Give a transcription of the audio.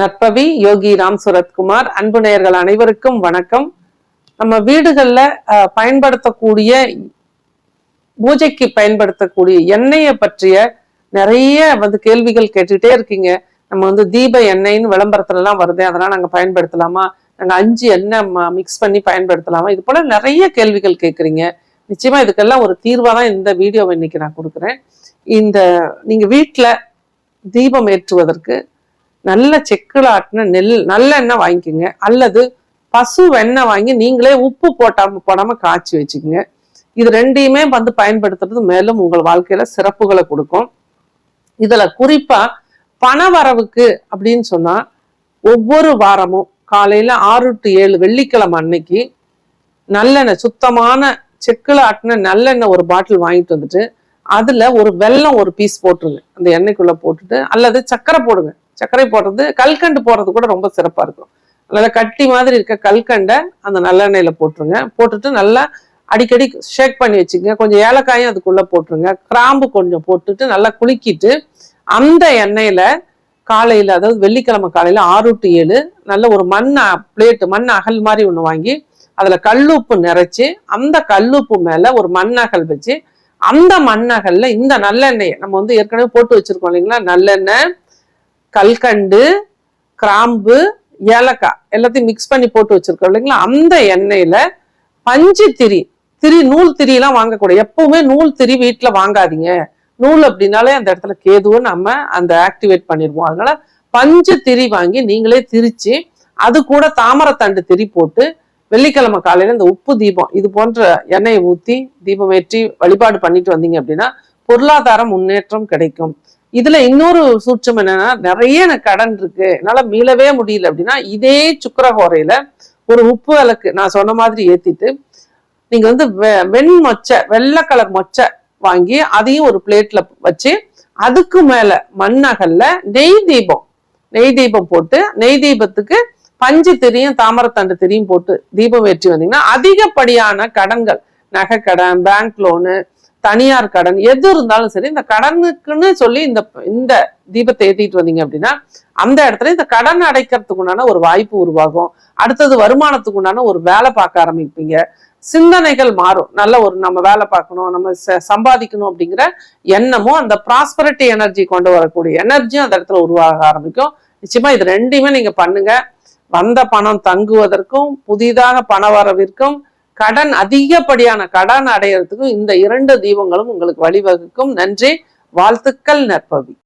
நற்பவி யோகி ராம் சுரத்குமார். அன்பு நேயர்கள் அனைவருக்கும் வணக்கம். நம்ம வீடுகளில் பயன்படுத்தக்கூடிய பூஜைக்கு பயன்படுத்தக்கூடிய எண்ணெயை பற்றிய நிறைய வந்து கேள்விகள் கேட்டுட்டே இருக்கீங்க. நம்ம வந்து தீப எண்ணெய்னு விளம்பரத்துலலாம் வருது அதெல்லாம் நாங்கள் பயன்படுத்தலாமா? நாங்கள் அஞ்சு எண்ணெய் மிக்ஸ் பண்ணி பயன்படுத்தலாமா? இது போல நிறைய கேள்விகள் கேட்குறீங்க நிச்சயமா இதுக்கெல்லாம் ஒரு தீர்வாக தான் இந்த வீடியோவை இன்னைக்கு நான் கொடுக்குறேன். இந்த நீங்கள் வீட்டில் தீபம் ஏற்றுவதற்கு நல்ல செக்குல ஆட்டின நெல் நல்லெண்ணெய் வாங்கிக்கோங்க. அல்லது பசு வெண்ணெய் வாங்கி நீங்களே உப்பு போட்டாம போடாம காய்ச்சி வச்சுக்கோங்க. இது ரெண்டையுமே வந்து பயன்படுத்துறது மேலும் உங்கள் வாழ்க்கையில சிறப்புகளை கொடுக்கும். இதுல குறிப்பா பண வரவுக்கு அப்படின்னு சொன்னா ஒவ்வொரு வாரமும் காலையில ஆறு டு ஏழு வெள்ளிக்கிழமை அன்னைக்கு நல்லெண்ணெய் சுத்தமான செக்குல ஆட்டின நல்லெண்ணெய் ஒரு பாட்டில் வாங்கிட்டு வந்துட்டு அதில் ஒரு வெல்லம் ஒரு பீஸ் போட்டுருங்க. அந்த எண்ணெய்க்குள்ளே போட்டுட்டு அல்லது சர்க்கரை போடுங்க. சர்க்கரை போடுறது கல்கண்டு போடுறது கூட ரொம்ப சிறப்பாக இருக்கும். அதனால் கட்டி மாதிரி இருக்க கல்கண்டை அந்த நல்லெண்ணெயில் போட்டுருங்க. போட்டுட்டு நல்லா அடிக்கடி ஷேக் பண்ணி வச்சுங்க கொஞ்சம் ஏலக்காயும் அதுக்குள்ளே போட்டுருங்க. கிராம்பு கொஞ்சம் போட்டுட்டு நல்லா குலுக்கிட்டு அந்த எண்ணெயில் காலையில் அதாவது வெள்ளிக்கிழமை காலையில் ஆறு டு ஏழு நல்ல ஒரு மண் பிளேட்டு மண் அகல் மாதிரி ஒன்று வாங்கி அதில் கல்லுப்பு நிறைச்சி அந்த கல்லுப்பு மேலே ஒரு மண் அகல் வச்சு அந்த மண்ணகல்ல இந்த நல்லெண்ணெயை நம்ம வந்து ஏற்கனவே போட்டு வச்சிருக்கோம் இல்லைங்களா? நல்லெண்ணெய் கல்கண்டு கிராம்பு ஏலக்காய் எல்லாத்தையும் மிக்ஸ் பண்ணி போட்டு வச்சிருக்கோம் இல்லைங்களா? அந்த எண்ணெயில பஞ்சு திரி திரி நூல் திரியெல்லாம் வாங்கக்கூடாது. எப்பவுமே நூல் திரி வீட்டில் வாங்காதீங்க. நூல் அப்படின்னாலே அந்த இடத்துல கேதுவும் நம்ம அந்த ஆக்டிவேட் பண்ணிடுவோம். அதனால பஞ்சு திரி வாங்கி நீங்களே திரிச்சு அது கூட தாமரத்தண்டு திரி போட்டு வெள்ளிக்கிழமை காலையில இந்த உப்பு தீபம் இது போன்ற எண்ணெயை ஊத்தி தீபம் ஏற்றி வழிபாடு பண்ணிட்டு வந்தீங்க அப்படின்னா பொருளாதார முன்னேற்றம் கிடைக்கும். இதுல இன்னொரு சூட்சம் என்னன்னா நிறைய எனக்கு கடன் இருக்கு. என்னால மீளவே முடியல அப்படின்னா இதே சுக்கரகோரையில ஒரு உப்பு விளக்கு நான் சொன்ன மாதிரி ஏத்திட்டு நீங்க வந்து வெ- வெண் மொச்சை வெள்ளை கலர் மொச்சை வாங்கி அதையும் ஒரு பிளேட்ல வச்சு அதுக்கு மேல மண்ணகல்ல நெய் தீபம் நெய் தீபம் போட்டு நெய் தீபத்துக்கு பஞ்சு திரியும் தாமரத்தண்டு திரியும் போட்டு தீபம் ஏற்றி வந்தீங்கன்னா அதிகப்படியான கடன்கள் நகை கடன் பேங்க் லோனு தனியார் கடன் எது இருந்தாலும் சரி இந்த கடனுக்குன்னு சொல்லி இந்த இந்த தீபத்தை ஏற்றிட்டு வந்தீங்க அப்படின்னா அந்த இடத்துல இந்த கடன் அடைக்கிறதுக்கு உண்டான ஒரு வாய்ப்பு உருவாகும். அடுத்தது வருமானத்துக்கு உண்டான ஒரு வேலை பார்க்க ஆரம்பிப்பீங்க. சிந்தனைகள் மாறும். நல்ல ஒரு நம்ம வேலை பார்க்கணும் நம்ம ச- சம்பாதிக்கணும் அப்படிங்கிற எண்ணமும் அந்த ப்ராஸ்பரிட்டி எனர்ஜி கொண்டு வரக்கூடிய எனர்ஜியும் அந்த இடத்துல உருவாக ஆரம்பிக்கும். நிச்சயமா இது ரெண்டையுமே நீங்க பண்ணுங்க. வந்த பணம் தங்குவதற்கும் புதிதாக பண வரவிற்கும் கடன் அதிகப்படியான கடன் அடையிறதுக்கும் இந்த இரண்டு தீபங்களும் உங்களுக்கு வழிவகுக்கும். நன்றி. வாழ்த்துக்கள் நற்பவி.